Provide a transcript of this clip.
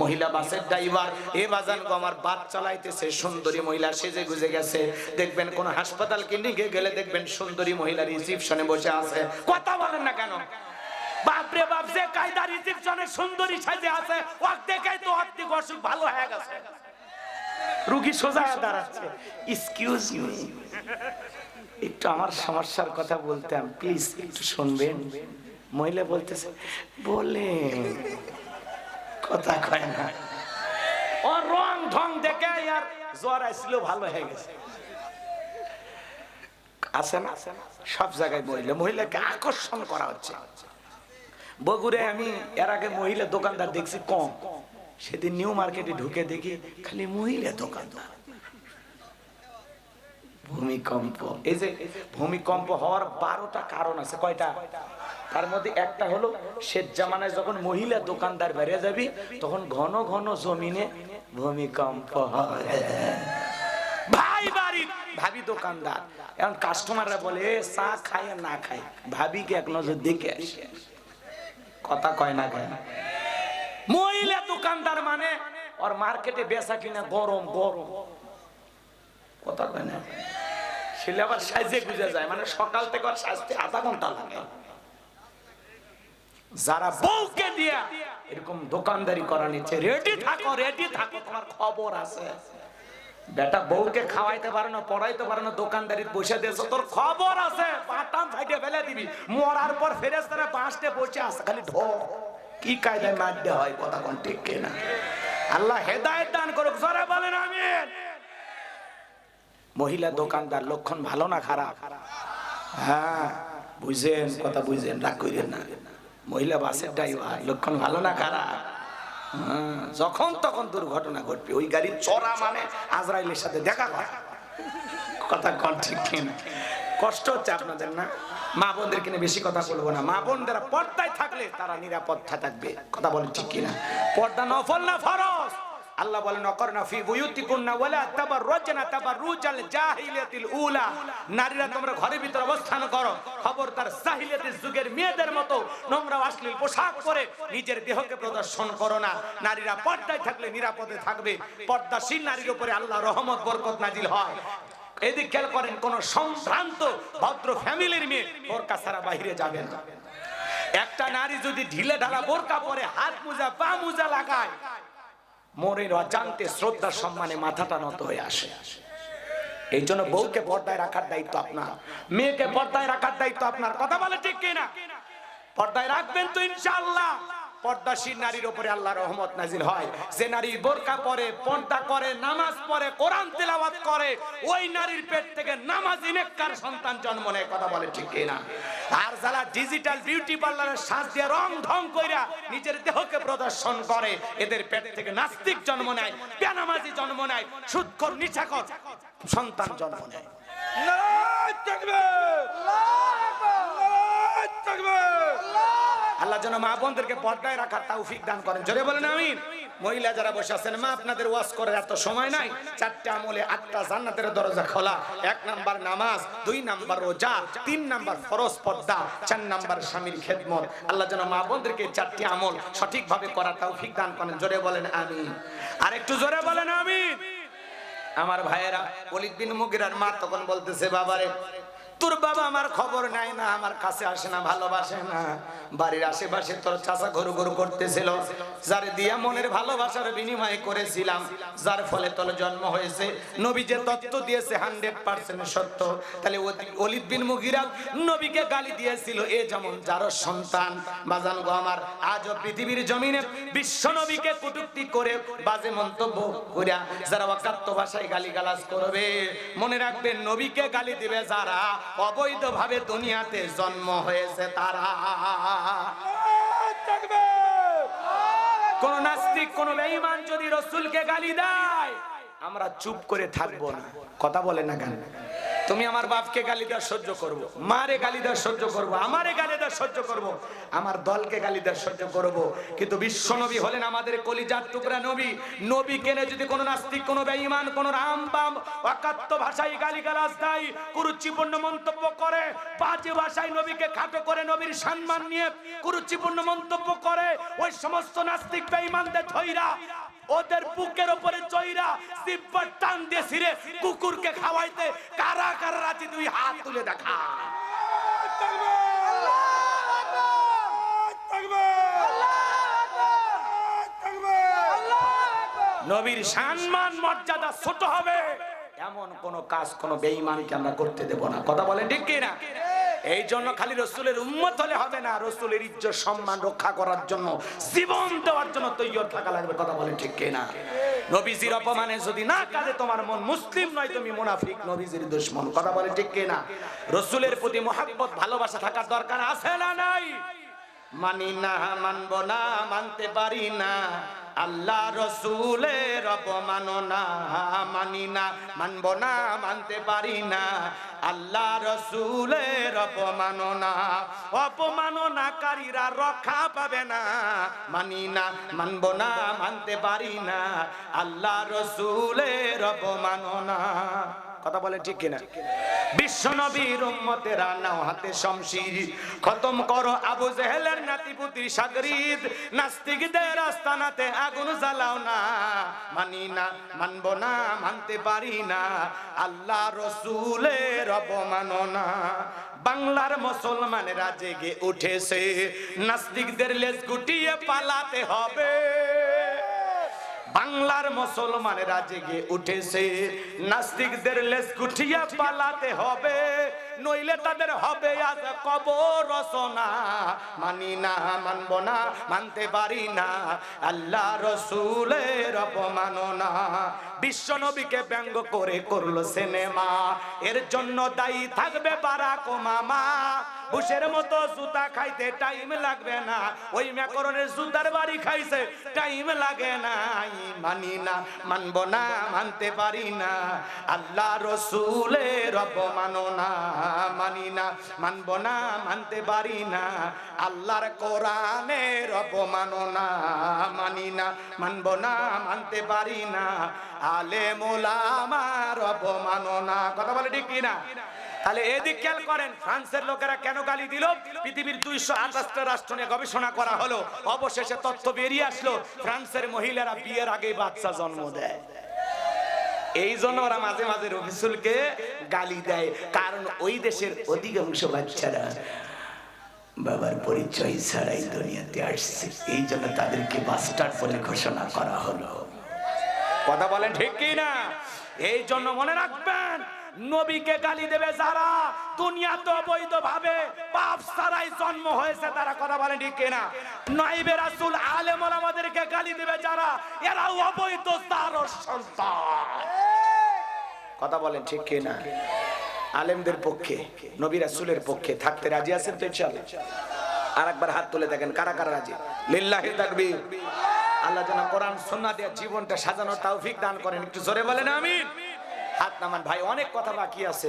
মহিলা বাসের ড্রাইভার, এ বাজান গো, আমার বাস চালাইতেছে, সুন্দরী মহিলা সেজে গুজে গেছে। দেখবেন কোন হাসপাতাল ক্লিনিকে গেলে দেখবেন সুন্দরী মহিলা রিসিপশনে বসে আছে। কথা বলেন না কেন? বাপরে বাপ যে কায়দা রিসিপশনে সুন্দরী সাজে আছে ওয়াক দেখাই তো অর্ধেক অসুখ ভালো হয়ে গেছে। রুগী সোজা দাঁড়াচ্ছে। এক্সকিউজ মি একটু আমার সমস্যার কথা বলতাম প্লিজ একটু শুনবেন। মহিলা বলতেছে, বলেন। কথা কয় না ও রং ঢং দেখে আর জ্বর আসছিল ভালো হয়ে গেছে। আছে না? সব জায়গায় মহিলা। মহিলাকে আকর্ষণ করা হচ্ছে। বগুড়ে আমি এর আগে মহিলা দোকানদার দেখছি কম। সেদিন নিউ মার্কেটে ঢুকে দেখি খালি মহিলা দোকানদার। ভূমিকম্প। এই যে ভূমিকম্প হওয়ার বারোটা কারণ আছে। কয়টা? তার মধ্যে একটা হলো, শেষ জামানায় যখন মহিলা দোকানদার বেড়ে যাবি, তখন ঘন ঘন জমিনে ভূমিকম্প ভাই বাড়ি, ভাবি দোকানদার। এখন কাস্টমাররা বলে চা খায় আর না খায় ভাবিকে এক নজর দেখে আসে। কথা কয় না কেন? মহিলা দোকানদার মানে ওর মার্কেটে বেচা কিনা গরম গরম। কথা কয় না সেলে আবার সাজে গুজে যায় মানে সকাল থেকে ওর সাজতে আধা ঘণ্টা লাগে। যারা বউকে দিয়া এরকম দোকানদারি করা নিচ্ছে রেডি থাকো রেডি থাকো, তোমার খবর আছে। বেটা বউকে খাওয়াইতে পারে না, পড়াইতে পারে না দোকানদারি বসে দিয়েছে, তোর খবর আছে পাটাম সাইডে ফেলে দিবি। মরার পর ফেরেস তারা বাঁচতে বসে আছে, খালি ঢো। কি কায়দায় মারতে হয়, কথা কোন ঠিক কিনা? আল্লাহ হেদায়েত দান করুক, জোরে বলেন, আমিন। মহিলা দোকানদার, লক্ষণ ভালো না খারাপ? হ্যাঁ বুঝেন, কথা বুঝেন, রাগ করেন না। মহিলা বাসের ড্রাইভার লক্ষণ ভালো না খারাপ? হ্যাঁ, যখন তখন দুর্ঘটনা ঘটবে। ওই গাড়ির চড়া মানে আজরাইলের সাথে দেখা হয় কথা কন ঠিক কিনা? কষ্ট হচ্ছে আপনাদের না? মা বোনদের কিনে বেশি কথা বলব না। মা বোনদের পর্দায় থাকলে তারা নিরাপদ থাকবে। কথা বলেন ঠিক কিনা? পর্দা নফল না ফরজ আল্লাহ বলেন, অকরনা ফি বুয়ুতিকুন্না ওয়ালা তাবাররুজনা তাবাররুজাল জাহিলিয়াতিল উলা। নারীরা তোমরা ঘরের ভিতর অবস্থান করো। খবরদার জাহিলিয়াতের যুগের মেয়েদের মতো নোংরা অশ্লীল পোশাক পরে নিজের দেহকে প্রদর্শন করো না। নারীরা পর্দায় থাকলে নিরাপদে থাকবে। পর্দাশীল নারীর উপরে আল্লাহ রহমত, বরকত নাজিল হয়। এদিক খেয়াল করেন, কোন সম্ভ্রান্ত, ভদ্র ফ্যামিলির মেয়ে বোরকা ছাড়া বাইরে যাবে না। একটা নারী যদি ঢিলে ঢালা বোরকা পরে হাত মোজা, পা মোজা লাগায় মনের অজান্তে শ্রদ্ধা সম্মানে মাথাটা নত হয়ে আসে। এই জন্য বউকে পর্দায় রাখার দায়িত্ব আপনার। মেয়েকে পর্দায় রাখার দায়িত্ব আপনার। কথা বলে ঠিক কিনা? পর্দায় রাখবেন তো ইনশাআল্লাহ। পর্দাশীল নারীর উপরে আল্লাহ রহমত নাজিল হয়। যে নারী বোরকা পরে, পর্দা করে নামাজ পড়ে কোরআন তেলাওয়াত করে, ওই নারীর পেট থেকে নামাজ ইনেককার সন্তান জন্ম নেয়, কথা বলে ঠিক কিনা? আর যারা ডিজিটাল বিউটি পার্লারের সাজ দিয়ে রং ঢং কইরা নিজের দেহকে প্রদর্শন করে, এদের পেট থেকে নাস্তিক জন্ম নেয়, বেনামাজি জন্ম নেয়, সুৎখর নিচাকর সন্তান জন্ম নেয়। আল্লাহ যেন মা বোনদেরকে পর্দায় রাখার তৌফিক দান করেন। জোরে বলেন আমিন। মহিলা যারা বসে আছেন, মা আপনাদের ওয়াজ করার এত সময় নাই। চারটে আমলে আটটা জান্নাতের দরজা খোলা। এক নাম্বার নামাজ, দুই নাম্বার রোজা, তিন নাম্বার ফরজ পর্দা, চার নাম্বার স্বামীর খেদমত। আল্লাহ যেন মা বোনদেরকে চারটি আমল সঠিকভাবে করার তৌফিক দান করেন। জোরে বলেন আমিন। আর একটু জোরে বলেন আমিন। আমার ভাইয়েরা অলিদ বিন মুগিরার মা তখন বলতেছে, বাবারে তোর বাবা আমার খবর নাই না, আমার কাছে আসে না, ভালোবাসে না। বাড়ির আশেপাশে তোর চাষা গরু গরু করতেছিল, যার দিয়া মনের ভালোবাসার বিনিময় করেছিলাম, যার ফলে তোর জন্ম হয়েছে। নবী যে তত্ত্ব দিয়েছে, হান্ড্রেড পার্সেন্ট সত্য। তাহলে অলিদ বিন মুগিরা নবীকে গালি দিয়েছিল, এ যেমন যার সন্তান, বাজান গো আমার, আজও পৃথিবীর জমিনে বিশ্ব নবীকে কটূক্তি করে বাজে মন্তব্য করিয়া যারা অকাত্য ভাষায় গালি গালাজ করবে, মনে রাখবেন নবীকে গালি দিবে যারা অবৈধভাবে দুনিয়াতে জন্ম হয়েছে তারা। কোন নাস্তিক, কোন বেঈমান যদি রসুলকে গালি দেয়, আমরা চুপ করে থাকব না। কথা বলে না কেন? তুমি আমার বাপকে গালি দেওয়া সহ্য করব, মারে গালি দেওয়া সহ্য করব, আমারে গালি দেওয়া সহ্য করব, আমার দলকে গালি দেওয়া সহ্য করব। কিন্তু বিশ্ব নবী হলেন আমাদের কলিজার টুকরা নবী। নবী কেনে যদি কোনো নাস্তিক, কোনো বেঈমান, কোনো রামবাম অকাত্য ভাষায় গালি গালাজ দেয়, কুরুচিপূর্ণ মন্তব্য করে, বাজে ভাষায় নবীকে খাটো করে নবীর সম্মান নিয়ে কুরুচিপূর্ণ মন্তব্য করে, ওই সমস্ত নাস্তিক বেঈমানদের ধৈরা ওদের বুকের উপরে চইরা সিব্বার টান দিয়ে ছিঁড়ে কুকুরকে খাওয়াইতে কারা কারা রাজি দুই হাত তুলে দেখা। নবীর সম্মান, মর্যাদা ছোট হবে। এমন কোন কাজ কোন বেঈমানকে আমরা করতে দেব না। কথা বলেন ঠিক কি না এই জন্য খালি রসুলের উম্মত হলে হবে না, রসুলের ইজ্জত, সম্মান রক্ষা করার জন্য, জীবন দেওয়ার জন্য তৈরি থাকা লাগবে, কথা বলেন ঠিক কি না নবীজির অপমানে যদি না কাজে তোমার মন মুসলিম নয়, তুমি মুনাফিক, নবীজির দুশ্মন, কথা বলেন ঠিক কি না রসুলের প্রতি মহাব্বত, ভালোবাসা থাকার দরকার আছে না নাই? মানি না, মানব না, মানতে পারি না। আল্লাহ রসুলের অপমাননা মানি না, মানব না, মানতে পারি না। আল্লাহ রসুলের অপমাননা অপমাননাকারীরা রক্ষা পাবে না। মানি না, মানব না, মানতে পারি না। আল্লাহ রসুলের অপমাননা কথা বলে ঠিক কিনা? বিশ্ব নবীর উম্মতেরা নাও হাতে শমশির। খতম করো আবু জেহেলের নাতিপুতি সাগরিদ। নাস্তিকদের আস্তানাতে আগুন জ্বালাও না। মানি না মানব না মানতে পারি না। আল্লাহ রসুলের অবমাননা বাংলার মুসলমানেরা জেগে উঠেছে। নাস্তিকদের লেজ গুটিয়ে পালাতে হবে। বাংলার মুসলমানেরা জেগে উঠেছে। নাস্তিকদের লেস গুঠিয়ে পালাতে হবে, নইলে তাদের হবে আজ কবর রচনা। মানি না, মানব না, মানতে পারি না, আল্লাহ রসুলের অপমাননা। বিশ্ব নবীকে ব্যঙ্গ করে করল সিনেমা, এর জন্য দায়ী থাকবে বারাক মামা বুশের মতো জুতা খাইতে টাইম লাগবে না। ওই ম্যাকরনের জুতার বাড়ি খাইছে, টাইম লাগে না মানি না, মানব না, মানতে পারি না। আল্লাহ রসুলের অপমাননা মানি না মানব না, মানতে পারি না। আল্লাহর কোরআনের অপমাননা মানি না মানব না, মানতে পারি না। আলে মোলা আমার মোলামার অপমাননা কথা বলে ঠিক কিনা? তাহলে এদিক খেয়াল করেন, ফ্রান্সের লোকেরা কেন গালি দিল? পৃথিবীর দুইশো আঠাশটা রাষ্ট্র নিয়ে গবেষণা করা হলো। অবশেষে তথ্য বেরিয়ে আসলো, ফ্রান্সের মহিলারা বিয়ের আগে বাচ্চা জন্ম দেয়। এই জন্য ওরা মাঝে মাঝে রফিসুলকে গালি দেয়, কারণ ওই দেশের অধিকাংশ বাচ্চারা বাবার পরিচয় ছাড়াই দুনিয়াতে আসছে। এই জন্য তাদেরকে বাস্টার্ড বলে ঘোষণা করা হলো। কথা বলেন ঠিক কি না এই জন্য মনে রাখবেন নবীকে গালি দেবে যারা। দুনিয়াতে অবৈধ ভাবে পাপ ছাড়াই জন্ম হয়েছে, তারা কথা বলে ঠিক কিনা? নাইবে রাসূল আলেম আমাদেরকে গালি দেবে যারা। এরা অবৈধ তার সন্তান। কথা বলেন ঠিক কিনা? আলেমদের পক্ষে, নবী রাসূলের পক্ষে থাকতে রাজি আছেন তো ইনশাআল্লাহ? আর একবার হাত তুলে দেখেন, কারা কারা রাজি? লিল্লাহি তাকবীর। আল্লাহ যেন কোরআন, সুন্নাহ দিয়ে জীবনটা সাজানোর তৌফিক দান করেন। একটু জোরে বলেন, আমিন। হাত নামান ভাই অনেক কথা বাকি আছে।